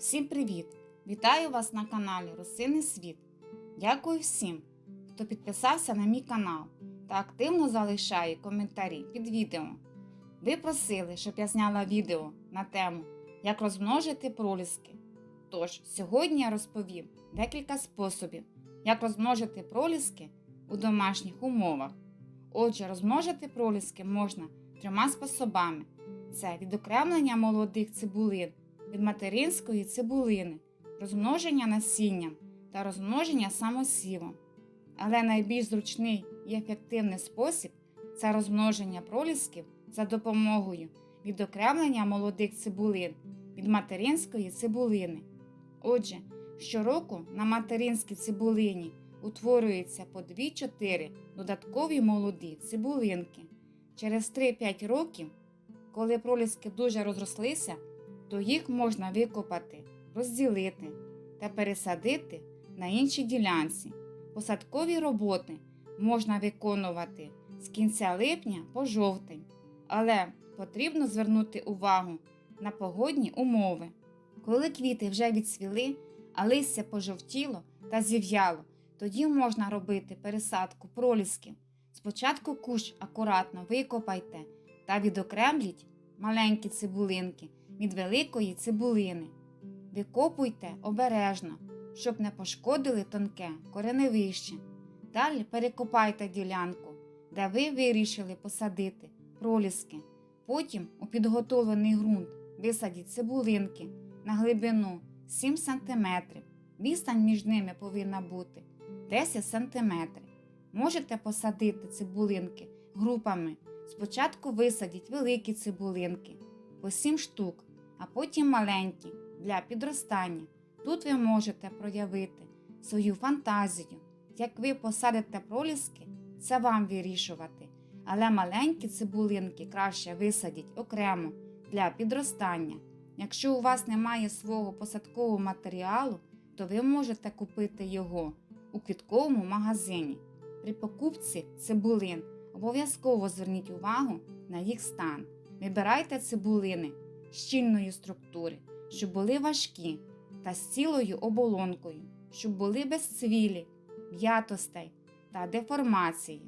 Всім привіт! Вітаю вас на каналі Росинний Світ. Дякую всім, хто підписався на мій канал та активно залишає коментарі під відео. Ви просили, щоб я зняла відео на тему Як розмножити проліски. Тож, сьогодні я розповім декілька способів, як розмножити проліски у домашніх умовах. Отже, розмножити проліски можна трьома способами: це відокремлення молодих цибулин від материнської цибулини, розмноження насінням та розмноження самосівом. Але найбільш зручний і ефективний спосіб це розмноження пролісків за допомогою відокремлення молодих цибулин від материнської цибулини. Отже, щороку на материнській цибулині утворюється по 2-4 додаткові молоді цибулинки. Через 3-5 років, коли проліски дуже розрослися, то їх можна викопати, розділити та пересадити на іншій ділянці. Посадкові роботи можна виконувати з кінця липня по жовтень, але потрібно звернути увагу на погодні умови. Коли квіти вже відцвіли, а листя пожовтіло та зів'яло, тоді можна робити пересадку пролісків. Спочатку кущ акуратно викопайте та відокремліть маленькі цибулинки від великої цибулини. Викопуйте обережно, щоб не пошкодили тонке кореневище. Далі перекопайте ділянку, де ви вирішили посадити проліски. Потім у підготовлений ґрунт висадіть цибулинки на глибину 7 см. Відстань між ними повинна бути 10 см. Можете посадити цибулинки групами. Спочатку висадіть великі цибулинки по 7 штук, а потім маленькі для підростання. Тут ви можете проявити свою фантазію. Як ви посадите проліски, це вам вирішувати. Але маленькі цибулинки краще висадіть окремо для підростання. Якщо у вас немає свого посадкового матеріалу, то ви можете купити його у квітковому магазині. При покупці цибулин обов'язково зверніть увагу на їх стан. Вибирайте цибулини щільної структури, щоб були важкі та з цілою оболонкою, щоб були без цвілі, в'ятостей та деформації.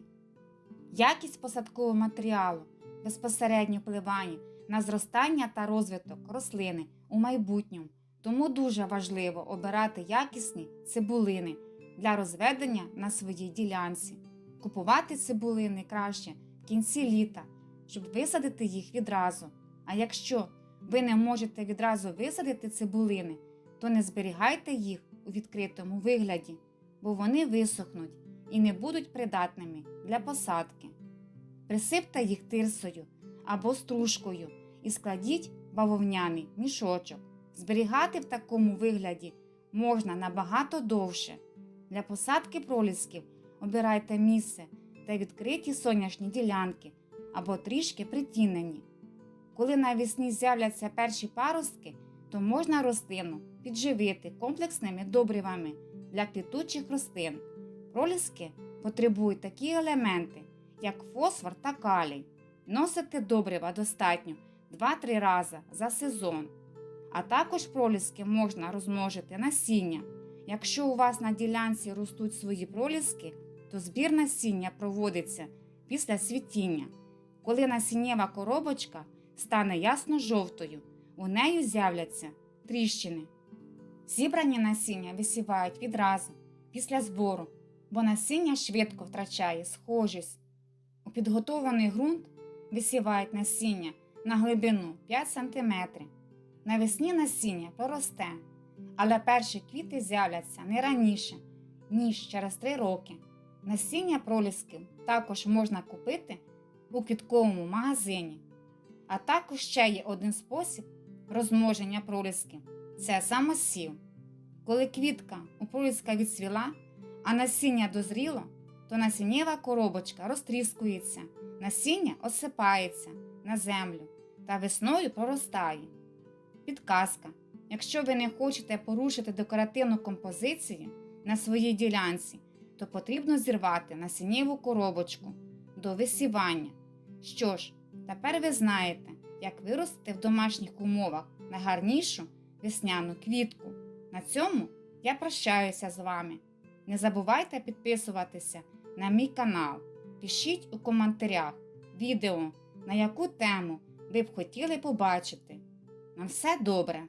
Якість посадкового матеріалу безпосередньо впливає на зростання та розвиток рослини у майбутньому, тому дуже важливо обирати якісні цибулини для розведення на своїй ділянці. Купувати цибулини краще в кінці літа, щоб висадити їх відразу. А якщо ви не можете відразу висадити цибулини, то не зберігайте їх у відкритому вигляді, бо вони висохнуть і не будуть придатними для посадки. Присипте їх тирсою або стружкою і складіть бавовняний мішочок. Зберігати в такому вигляді можна набагато довше. Для посадки пролісків обирайте місце та відкриті сонячні ділянки або трішки притінені. Коли навесні з'являться перші паростки, то можна рослину підживити комплексними добривами для квітучих рослин. Проліски потребують такі елементи, як фосфор та калій. Носити добрива достатньо 2-3 рази за сезон. А також проліски можна розмножити насіння. Якщо у вас на ділянці ростуть свої проліски, то збір насіння проводиться після світіння. Коли насіннєва коробочка стане ясно-жовтою, у неї з'являться тріщини. Зібрані насіння висівають відразу після збору, бо насіння швидко втрачає схожість. У підготовлений ґрунт висівають насіння на глибину 5 см. Навесні насіння проросте, але перші квіти з'являться не раніше, ніж через 3 роки. Насіння пролісків також можна купити у квітковому магазині. А також ще є один спосіб розмноження пролісків це самосів. Коли квітка у проліска відсвіла, а насіння дозріло, то насіннєва коробочка розтріскується, насіння осипається на землю та весною проростає. Підказка. Якщо ви не хочете порушити декоративну композицію на своїй ділянці, то потрібно зірвати насіннєву коробочку до висівання. Що ж, тепер ви знаєте, як виростити в домашніх умовах найгарнішу весняну квітку. На цьому я прощаюся з вами. Не забувайте підписуватися на мій канал. Пишіть у коментарях відео, на яку тему ви б хотіли побачити. На все добре!